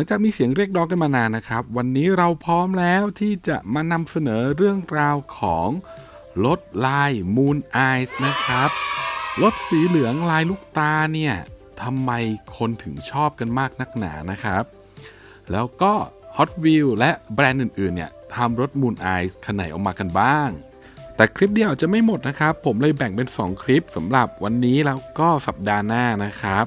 ลังจากมีเสียงเรียกร้องกันมานานนะครับ วันนี้เราพร้อมแล้วที่จะมานำเสนอเรื่องราวของรถลาย Moon Eyes นะครับรถสีเหลืองลายลูกตาเนี่ยทำไมคนถึงชอบกันมากนักหนานะครับ แล้วก็ Hot w h e e l และแบรนด์อื่นๆเนี่ยทำรถ Moon Eyes คันไหนออกมากันบ้าง แต่คลิปเดียวจะไม่หมดนะครับ ผมเลยแบ่งเป็น 2 คลิปสำหรับวันนี้แล้วก็สัปดาห์หน้านะครับ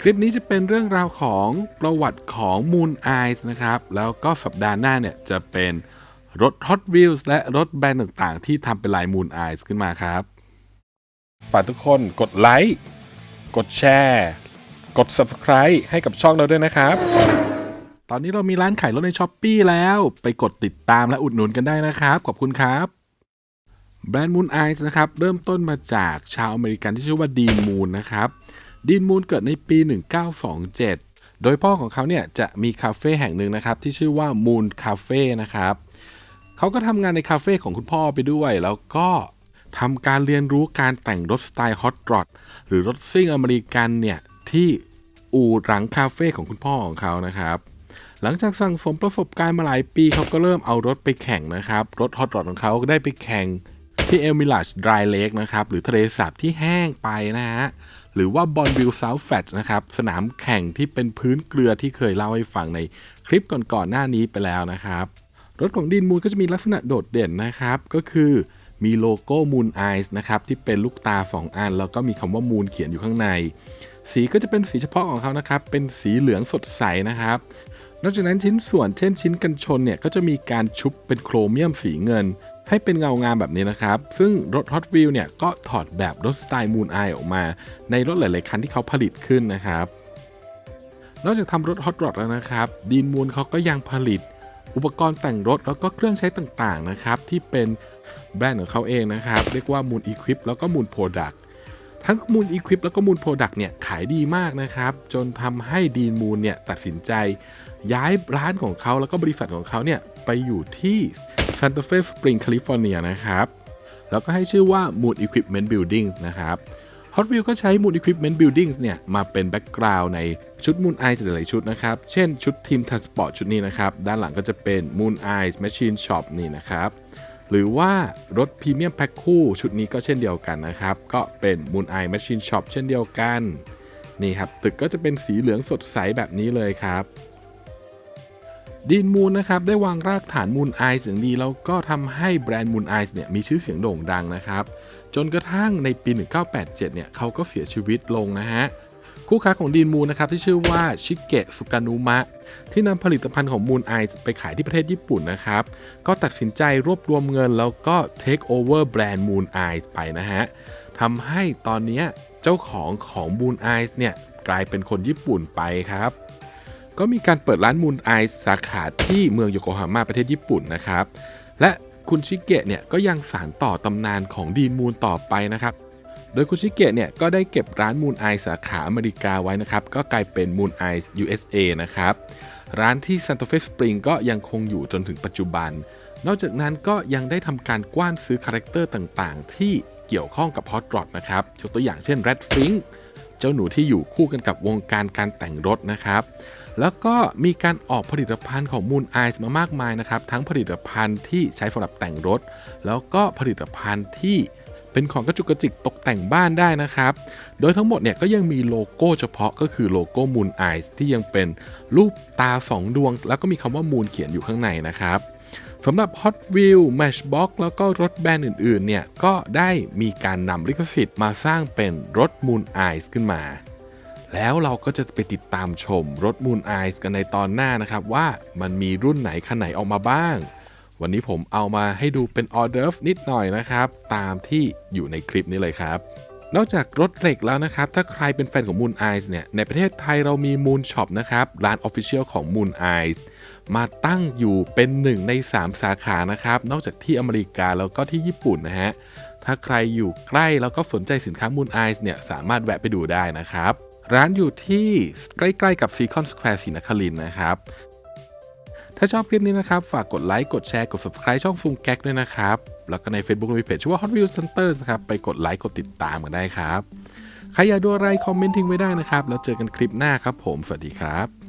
คลิปนี้จะเป็นเรื่องราวของประวัติของ Moon Eyes นะครับ แล้วก็สัปดาห์หน้าเนี่ยจะเป็นรถ Hot Wheels และรถแบรนด์ต่างๆ ที่ทำเป็นลาย Moon Eyes ขึ้นมาครับ ฝากทุกคนกดไลค์ กดแชร์ กด Subscribe ให้กับช่องเราด้วยนะครับ ตอนนี้เรามีร้านขายรถในช้อปปีแล้วไปกดติดตามและอุดหนุนกันได้นะครับ ขอบคุณครับแบรนด์ Moon Eyes นะครับ เริ่มต้นมาจากชาวอเมริกันที่ชื่อว่าดีนมูนนะครับ ดีนมูนเกิดในปี 1927 โดยพ่อของเขาเนี่ยจะมีคาเฟ่แห่งหนึ่งนะครับที่ชื่อว่า Moon Cafe นะครับเขาก็ทำงานในคาเฟ่ของคุณพ่อไปด้วย แล้วก็ทำการเรียนรู้การแต่งรถสไตล์ฮอตรอดหรือรถซิ่งอเมริกันเนี่ยที่อู่หลังคาเฟ่ของคุณพ่อของเขานะครับหลังจากสั่งสมประสบการณ์มาหลายปีเขาก็เริ่มเอารถไปแข่งนะครับ รถฮอตรอดของเขาก็ได้ไปแข่ง ที่เอลมิลาชดรายเลกนะครับหรือทะเลสาบที่แห้งไปนะฮะหรือว่าบอนวิลเซาท์แฟตนะครับสนามแข่งที่เป็นพื้นเกลือที่เคยเล่าให้ฟังในคลิปก่อนๆหน้านี้ไปแล้วนะครับ รถของดินมูนก็จะมีลักษณะโดดเด่นนะครับ ก็คือมีโลโก้ Moon Eyes นะครับที่เป็นลูกตา2อัน แล้วก็มีคำว่า Moon เขียนอยู่ข้างใน สีก็จะเป็นสีเฉพาะของเขานะครับ เป็นสีเหลืองสดใสนะครับ นอกจากนั้นชิ้นส่วนเช่นชิ้นกันชนเนี่ยก็จะมีการชุบเป็นโครเมียมสีเงิน ให้เป็นเงางามแบบนี้นะครับ ซึ่งรถ Hot Wheels เนี่ยก็ถอดแบบรถสไตล์ Moon Eye ออกมา ในรถหลาย ๆ คันที่เขาผลิตขึ้นนะครับ นอกจากทำรถ Hot Rod แล้วนะครับดีนมูนเขาก็ยังผลิต อุปกรณ์แต่งรถแล้วก็เครื่องใช้ต่าง ๆ นะครับ ที่เป็นแบรนด์ของเขาเองนะครับ เรียกว่า Moon Equip แล้วก็ Moon Product ทั้ง Moon Equip แล้วก็ Moon Product เนี่ยขายดีมากนะครับ จนทำให้ดีนมูนเนี่ยตัดสินใจ ย้ายร้านของเขาแล้วก็บริษัทของเขาเนี่ยไปอยู่ที่ Santa Fe Spring California นะครับแล้วก็ให้ชื่อว่า Moon Equipment Buildings นะครับ Hot Wheels ก็ใช้ Moon Equipment Buildings เนี่ย มาเป็นแบ็กกราวน์ในชุด Moon Eyes หลายๆชุดนะครับ เช่นชุดทีม Transport ชุดนี้นะครับ ด้านหลังก็จะเป็น Moon Eyes Machine Shop นี่นะครับ หรือว่ารถพรีเมียมแพ็คคู่ชุดนี้ก็เช่นเดียวกันนะครับ ก็เป็น Moon Eye Machine Shop เช่นเดียวกัน นี่ครับ ตึกก็จะเป็นสีเหลืองสดใสแบบนี้เลยครับ ดีนมูนนะครับได้วางรากฐานมูนไอซ์อย่างดีแล้วก็ทำให้แบรนด์มูนไอซ์เนี่ยมีชื่อเสียงโด่งดังนะครับ จนกระทั่งในปี 1987 เนี่ยเขาก็เสียชีวิตลงนะฮะคู่ค้าของดีนมูนนะครับที่ชื่อว่าชิเกะสุกานุมะ ที่นำผลิตภัณฑ์ของมูนไอซ์ไปขายที่ประเทศญี่ปุ่นนะครับ ก็ตัดสินใจรวบรวมเงินแล้วก็เทคโอเวอร์แบรนด์มูนไอซ์ไปนะฮะทำให้ตอนนี้เจ้าของของมูนไอซ์เนี่ยกลายเป็นคนญี่ปุ่นไปครับ ก็มีการเปิดร้านมูนไอซ์สาขาที่เมืองโยโกฮาม่าประเทศญี่ปุ่นนะครับ และคุณชิเกะเนี่ยก็ยังสานต่อตำนานของดีนมูนต่อไปนะครับ โดยคุณชิเกะเนี่ยก็ได้เก็บร้านมูนไอสาขาอเมริกาไว้นะครับ ก็กลายเป็นมูนไอ USA นะครับ ร้านที่ Santa Fe Spring ก็ยังคงอยู่จนถึงปัจจุบัน นอกจากนั้นก็ยังได้ทำการกว้านซื้อคาแรคเตอร์ต่างๆ ที่เกี่ยวข้องกับ Hot Rod นะครับยกตัวอย่างเช่น Red Fink เจ้าหนูที่อยู่คู่กันกับวงการการแต่งรถนะครับ แล้วก็มีการออกผลิตภัณฑ์ของ Moon Eyes มามากมายนะครับ ทั้งผลิตภัณฑ์ที่ใช้สำหรับแต่งรถ แล้วก็ผลิตภัณฑ์ที่เป็นของกระจุกกระจิกตกแต่งบ้านได้นะครับ โดยทั้งหมดเนี่ยก็ยังมีโลโก้เฉพาะก็คือโลโก้ Moon Eyes ที่ยังเป็นรูปตา2ดวง แล้วก็มีคำว่า Moon เขียนอยู่ข้างในนะครับ สำหรับ Hot Wheel Matchbox แล้วก็รถแบรนด์อื่นๆ เนี่ย ก็ได้มีการนำลิขสิทธิ์มาสร้างเป็นรถ Moon Eyes ขึ้นมา แล้วเราก็จะไปติดตามชมรถ Moon Eyes กันในตอนหน้านะครับ ว่ามันมีรุ่นไหนคันไหนออกมาบ้าง วันนี้ผมเอามาให้ดูเป็นออเดอร์ฟนิดหน่อยนะครับ ตามที่อยู่ในคลิปนี้เลยครับ นอกจากรถเหล็กแล้วนะครับ ถ้าใครเป็นแฟนของ Moon Eyes เนี่ย ในประเทศไทยเรามี Moon Shop นะครับ ร้าน Official ของ Moon Eyes มาตั้งอยู่เป็นหนึ่งใน 3 สาขานะครับ นอกจากที่อเมริกาแล้วก็ที่ญี่ปุ่นนะฮะ ถ้าใครอยู่ใกล้แล้วก็สนใจสินค้า Moon Eyes เนี่ย สามารถแวะไปดูได้นะครับ ร้านอยู่ที่ใกล้ๆกับ Seacon Square ศรีนครินนะครับ ถ้าชอบคลิปนี้นะครับ ฝากกดไลค์ กดแชร์ กด subscribe ช่องฟูงแก๊กด้วยนะครับ แล้วก็ใน Facebook มีเพจชื่อว่า Hot Wheels Center นะครับ ไปกดไลค์ กดติดตามกันได้ครับ ใครอยากดูอะไรคอมเมนต์ทิ้งไว้ได้นะครับ แล้วเจอกันคลิปหน้าครับผม สวัสดีครับ